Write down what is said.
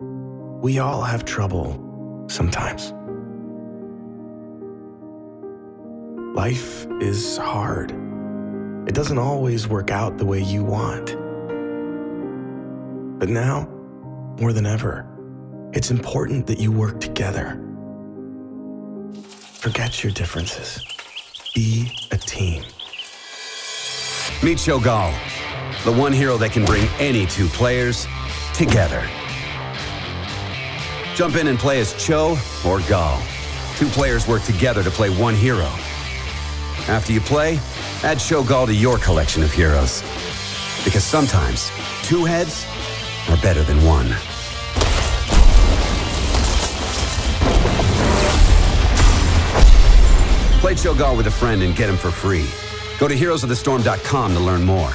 We all have trouble sometimes. Life is hard. It doesn't always work out the way you want. But now, more than ever, it's important that you work together. Forget your differences. Be a team. Meet Shogal, the one hero that can bring any two players together. Jump in and play as Cho or Gal. Two players work together to play one hero. After you play, add Shogal to your collection of heroes. Because sometimes, two heads are better than one. Play Cho'Gall with a friend and get him for free. Go to heroesofthestorm.com to learn more.